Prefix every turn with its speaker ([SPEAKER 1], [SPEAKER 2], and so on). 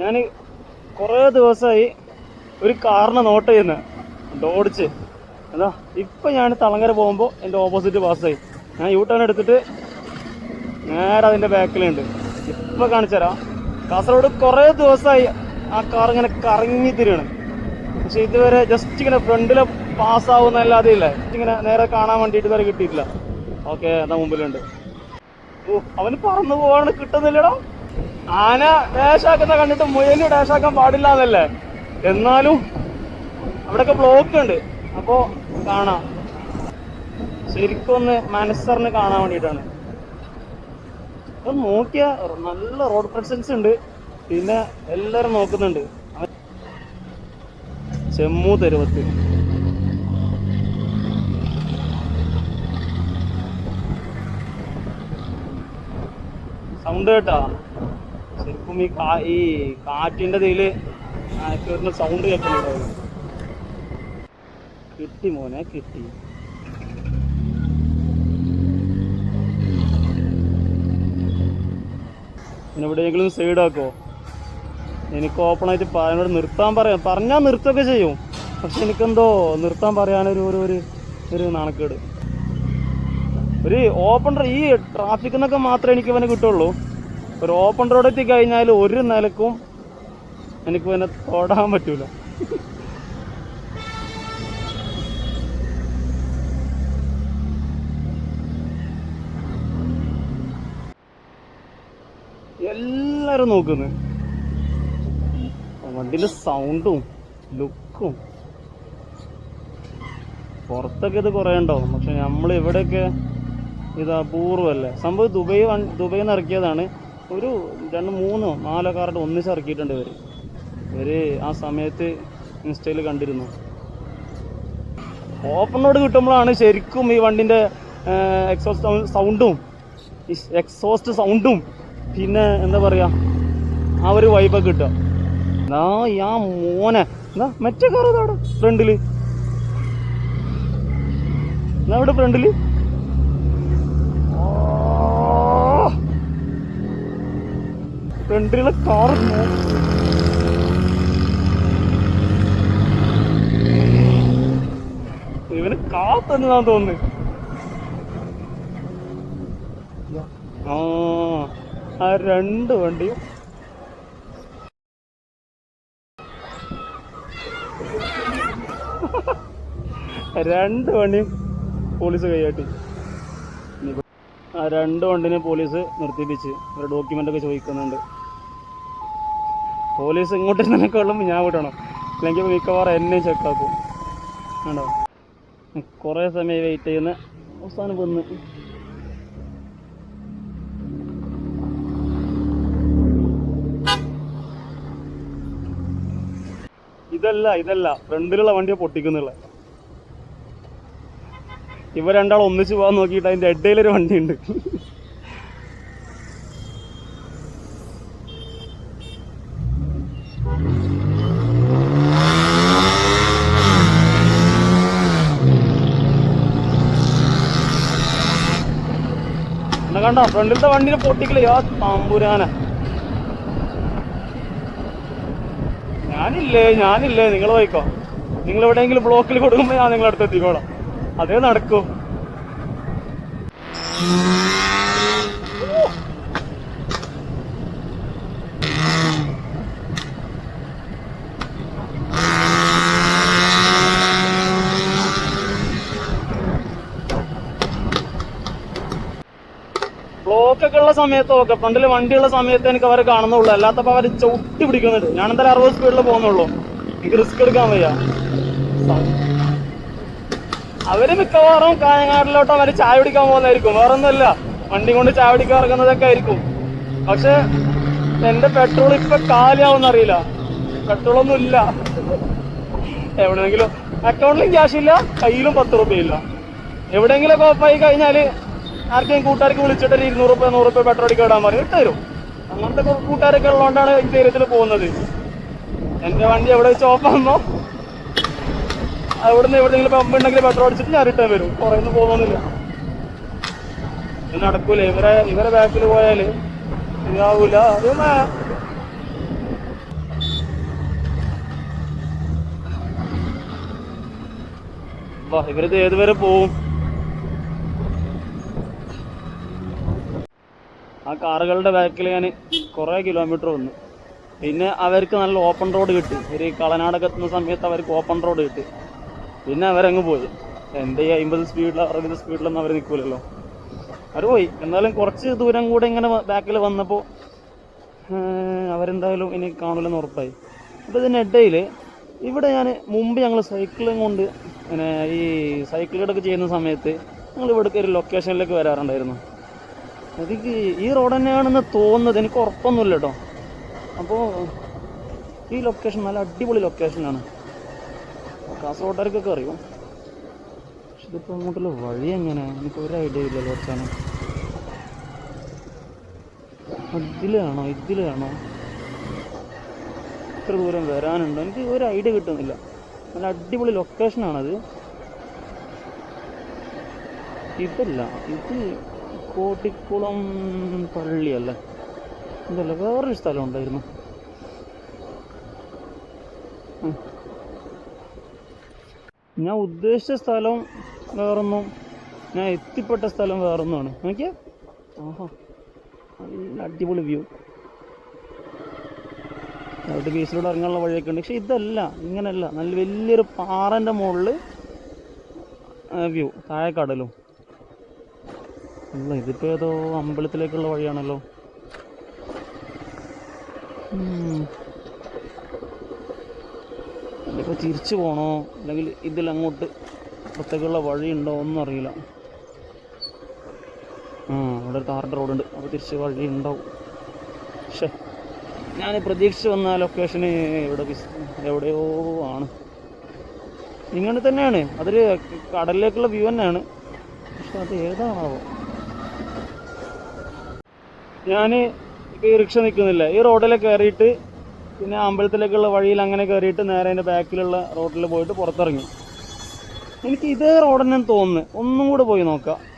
[SPEAKER 1] ഞാൻ കുറേ ദിവസമായി ഒരു കാറിനെ നോട്ട് ചെയ്യുന്നത് ഡോടിച്ച് എന്താ? ഇപ്പം ഞാൻ തളങ്കര പോകുമ്പോൾ എന്റെ ഓപ്പോസിറ്റ് പാസ്സായി ഞാൻ യൂ ടേൺ എടുത്തിട്ട് നേരെ അതിന്റെ ബാക്കിലുണ്ട് ഇപ്പം കാണിച്ചുതരാം കാസർഗോഡ് കുറേ ദിവസമായി ആ കാർ ഇങ്ങനെ കറങ്ങി തിരിയണം. പക്ഷെ ഇതുവരെ ജസ്റ്റ് ഇങ്ങനെ ഫ്രണ്ടിൽ പാസ്സാവുന്നല്ലാതെ ഇല്ല. ഇങ്ങനെ നേരെ കാണാൻ വേണ്ടിയിട്ട് ഇതുവരെ കിട്ടിയിട്ടില്ല. ഓക്കെ എന്നാൽ മുമ്പിലുണ്ട്. ഓ അവന് പറന്നു പോവാണ്. കിട്ടുന്നില്ലടോ. ആന ഡാഷാക്കുന്ന കണ്ടിട്ട് മുയൽ ഡാഷാക്കാൻ പാടില്ല എന്നല്ലേ? എന്നാലും അവിടെയൊക്കെ ബ്ലോക്ക് ഉണ്ട്. അപ്പോ കാണാം. ശരിക്കും ഒന്ന് മനസ്സറിന് കാണാൻ വേണ്ടിയിട്ടാണ്. അത് നോക്കിയ നല്ല റോഡ് പ്രസൻസ് ഉണ്ട്. പിന്നെ എല്ലാരും നോക്കുന്നുണ്ട്. ചെമ്മു തെരുവത്ത് സൗണ്ട് കേട്ടാ? ശരിക്കും ഈ കാ ഈ കാറ്റിന്റെ ഇതിൽ വരുന്ന സൗണ്ട് കേൾക്കുന്നുണ്ടാവും. കിട്ടി മോനെ കിട്ടി. എവിടെയെങ്കിലും സൈഡ് ആക്കോ. എനിക്ക് ഓപ്പൺ ആയിട്ട് എന്നോട് നിർത്താൻ പറയാം പറഞ്ഞാൽ നിർത്തൊക്കെ ചെയ്യും. പക്ഷെ എനിക്കെന്തോ നിർത്താൻ പറയാനൊരു ഒരു ഒരു ഒരു നാണക്കേട്. ഒരു ഓപ്പൺ ഈ ട്രാഫിക് എന്നൊക്കെ മാത്രമേ എനിക്ക് ഇവനെ കിട്ടുള്ളൂ. ഒരു ഓപ്പൺ റോഡ് എത്തി കഴിഞ്ഞാൽ ഒരു നിലക്കും എനിക്ക് പിന്നെ തൊടാൻ പറ്റൂല. എല്ലാരും നോക്കുന്നു. വണ്ടിന്റെ സൗണ്ടും ലുക്കും പുറത്തൊക്കെ ഇത് കുറേ ഉണ്ടാവും പക്ഷെ നമ്മൾ ഇവിടെയൊക്കെ ഇത് അപൂർവല്ലേ സംഭവം ദുബൈ ദുബൈയിൽ ഇറക്കിയതാണ്. ഒരു രണ്ട് മൂന്നോ നാലോ കാറുടെ ഒന്നിച്ച് ഇറക്കിയിട്ടുണ്ട് ഇവർ ഇവർ ആ സമയത്ത് ഇൻസ്റ്റയിൽ കണ്ടിരുന്നു. ഓപ്പൺ റോഡ് കിട്ടുമ്പോഴാണ് ശരിക്കും ഈ വണ്ടിന്റെ എക്സോസ്റ്റ് സൗണ്ടും എക്സോസ്റ്റ് സൗണ്ടും പിന്നെ എന്താ പറയുക ആ ഒരു വൈബൊക്കെ കിട്ടുക. എന്നാ ആ മോനെ എന്നാ മറ്റേ കാർ ഫ്രണ്ടിൽ എന്നാ ഇവിടെ ഫ്രണ്ടിൽ ഫ്രണ്ടിലുള്ള കാർ ഇവന് കാത്തെന്നതാന്ന് തോന്നുന്നു. ആ ആ രണ്ട് വണ്ടിയും രണ്ട് വണ്ടിയും പോലീസ് കൈകാട്ടി ആ രണ്ട് വണ്ടിനെ പോലീസ് നിർത്തിപ്പിച്ച്. ഒരു ഡോക്യുമെന്റ് ഒക്കെ ചോദിക്കുന്നുണ്ട്. പോലീസ് ഇങ്ങോട്ട് നിനക്കൊള്ളും ഞാൻ വിടണം അല്ലെങ്കിൽ മിക്കവാറും എന്നെ ചെക്കാക്കും കണ്ടോ? കുറേ സമയം വെയിറ്റ് ചെയ്യുന്ന. അവസാനം വന്ന്. ഇതല്ല ഇതല്ല. ഫ്രണ്ടിലുള്ള വണ്ടിയെ പൊട്ടിക്കുന്നുള്ള. ഇവ രണ്ടാൾ ഒന്നിച്ച് പോകാൻ നോക്കിയിട്ട് അതിന്റെ ഇടയിലൊരു വണ്ടി കണ്ടോ ഫ്രണ്ടിലത്തെ വണ്ടിനെ പൊട്ടിക്കൽ. യാ താമ്പുരാന. ഞാനില്ലേ ഞാനില്ലേ. നിങ്ങൾ പോയിക്കോ. നിങ്ങൾ എവിടെയെങ്കിലും ബ്ലോക്കിൽ കൊടുക്കുമ്പോൾ ഞാൻ നിങ്ങളടുത്ത് എത്തിക്കോളാം. അതേ നടക്കൂ. ബ്ലോക്കൊക്കെ ഉള്ള സമയത്തൊക്കെ ഫ്രണ്ടിൽ വണ്ടിയുള്ള സമയത്ത് എനിക്ക് അവരെ കാണുന്നുള്ളൂ. അല്ലാത്തപ്പോ അവർ ചവിട്ടി പിടിക്കുന്നുണ്ട്. ഞാൻ എന്തായാലും അറുപത് സ്പീഡിൽ പോകുന്നുള്ളൂ. എനിക്ക് റിസ്ക് എടുക്കാൻ വയ്യ. അവർ മിക്കവാറും കായങ്ങാടിലോട്ട് അവർ ചായ പിടിക്കാൻ പോകുന്നതായിരിക്കും. വേറെ ഒന്നുമില്ല വണ്ടി കൊണ്ട് ചായ പിടിക്കാൻ ഇറങ്ങുന്നതൊക്കെ ആയിരിക്കും. പക്ഷെ എന്റെ പെട്രോൾ ഇപ്പൊ കാലിയാവുന്ന അറിയില്ല. പെട്രോൾ ഒന്നും ഇല്ല എവിടെയെങ്കിലും അക്കൗണ്ടിലും ക്യാഷ് ഇല്ല കയ്യിലും പത്ത് റുപ്യ ഇല്ല. എവിടെയെങ്കിലും ഒക്കെ ഓഫായി കഴിഞ്ഞാൽ ആർക്കെയും കൂട്ടുകാർക്ക് വിളിച്ചിട്ട് ഒരു ഇരുന്നൂറ് രൂപ നൂറ് രൂപ പെട്രോൾ അടിക്കാൻ വിടാൻ പറയും ഇട്ടുതരും അങ്ങനത്തെ കൂട്ടുകാരൊക്കെ ഉള്ളതുകൊണ്ടാണ് ഈ ധൈര്യത്തിൽ പോകുന്നത്. എന്റെ വണ്ടി എവിടെ വെച്ച് ഓഫ് ആകുമ്പോൾ അവിടുന്ന് എവിടെയെങ്കിലും പമ്പ് ഉണ്ടെങ്കിൽ പെട്രോൾ അടിച്ചിട്ട് ഞാൻ ഇട്ടാൻ വരും. പുറത്തുനിന്ന് പോകുന്നില്ല. നടക്കൂല? ഇവരെ ഇവരെ ബാക്കിൽ പോയാൽ ഇതാവൂല. അതും ഇവരിത് ഏതുവരെ പോവും? ആ കാറുകളുടെ ബാക്കിൽ ഞാൻ കുറേ കിലോമീറ്റർ വന്നു. പിന്നെ അവർക്ക് നല്ല ഓപ്പൺ റോഡ് കിട്ടി. ഒരു കളനാടൊക്കെ എത്തുന്ന സമയത്ത് അവർക്ക് ഓപ്പൺ റോഡ് കിട്ടി. പിന്നെ അവരങ്ങ് പോയി. എന്റെ ഈ അമ്പത് സ്പീഡിൽ അറുപത് സ്പീഡിലൊന്നും അവർ നിൽക്കൂലല്ലോ അവർ പോയി. എന്നാലും കുറച്ച് ദൂരം കൂടെ ഇങ്ങനെ ബാക്കിൽ വന്നപ്പോൾ അവരെന്തായാലും ഇനി കാണില്ലെന്ന് ഉറപ്പായി. അപ്പോൾ ഇതിനിടയിൽ ഇവിടെ ഞാൻ മുമ്പ് ഞങ്ങൾ സൈക്കിളും കൊണ്ട് പിന്നെ ഈ സൈക്കിൾ കിടക്ക് ചെയ്യുന്ന സമയത്ത് ഞങ്ങൾ ഇവിടേക്ക് ഒരു ലൊക്കേഷനിലേക്ക് വരാറുണ്ടായിരുന്നു. എനിക്ക് ഈ റോഡ് തന്നെയാണെന്ന് തോന്നുന്നത്. എനിക്ക് ഉറപ്പൊന്നുമില്ല കേട്ടോ അപ്പോൾ ഈ ലൊക്കേഷൻ നല്ല അടിപൊളി ലൊക്കേഷനാണ് കാസർഗോട്ടുകാർക്കൊക്കെ അറിയും? പക്ഷെ ഇതിപ്പോൾ അങ്ങോട്ടുള്ള വഴി എങ്ങനെ? എനിക്ക് ഒരു ഐഡിയ ഇല്ലല്ലോ കുറച്ചാണ്. ഇതിലാണോ? ഇതിലാണോ? ഇത്ര ദൂരം വരാനുണ്ടോ? എനിക്ക് ഒരു ഐഡിയ കിട്ടുന്നില്ല. നല്ല അടിപൊളി ലൊക്കേഷനാണത് ഇതല്ല ഇത് കോട്ടിക്കുളം പള്ളിയല്ലേ ഇതല്ല വേറൊരു സ്ഥലം ഉണ്ടായിരുന്നു. ഞാൻ ഉദ്ദേശിച്ച സ്ഥലം വേറൊന്നും ഞാൻ എത്തിപ്പെട്ട സ്ഥലം വേറൊന്നുമാണ്. നോക്കിയാ. ആഹാ. നല്ല അടിപൊളി വ്യൂ. അവിടെ ബീച്ചിലൂടെ ഇറങ്ങാനുള്ള വഴിയൊക്കെ ഉണ്ട്. പക്ഷെ ഇതല്ല ഇങ്ങനെയല്ല നല്ല വലിയൊരു പാറന്റെ മുകളിൽ വ്യൂ താഴെ കടലും ഇതിപ്പോൾ ഏതോ അമ്പലത്തിലേക്കുള്ള വഴിയാണല്ലോ. ഇപ്പൊ തിരിച്ചു പോണോ? അല്ലെങ്കിൽ ഇതിൽ ഇതിലങ്ങോട്ട് പുറത്തേക്കുള്ള വഴിയുണ്ടോ ഒന്നും അറിയില്ല ആ അവിടെ ഒരു താറിന്റെ റോഡുണ്ട്. അപ്പോൾ തിരിച്ച് വഴി ഉണ്ടാവും പക്ഷേ ഞാൻ പ്രതീക്ഷിച്ച് വന്ന ലൊക്കേഷന് ഇവിടെ എവിടെയോ ആണ്. ഇങ്ങനെ തന്നെയാണ്. അതൊരു കടലിലേക്കുള്ള വ്യൂ തന്നെയാണ്. പക്ഷെ അത് ഏതാണാവോ? ഞാൻ ഈ റിക്ഷ നിൽക്കുന്നില്ല ഈ റോഡിൽ കയറിയിട്ട് പിന്നെ അമ്പലത്തിലേക്കുള്ള വഴിയിൽ അങ്ങനെ കയറിയിട്ട് നേരെ അതിന്റെ ബാക്കിലുള്ള റോഡിൽ പോയിട്ട് പുറത്തിറങ്ങി. എനിക്ക് ഇതേ റോഡ് തന്നെ തോന്നുന്നു. ഒന്നും കൂടെ പോയി നോക്കാം.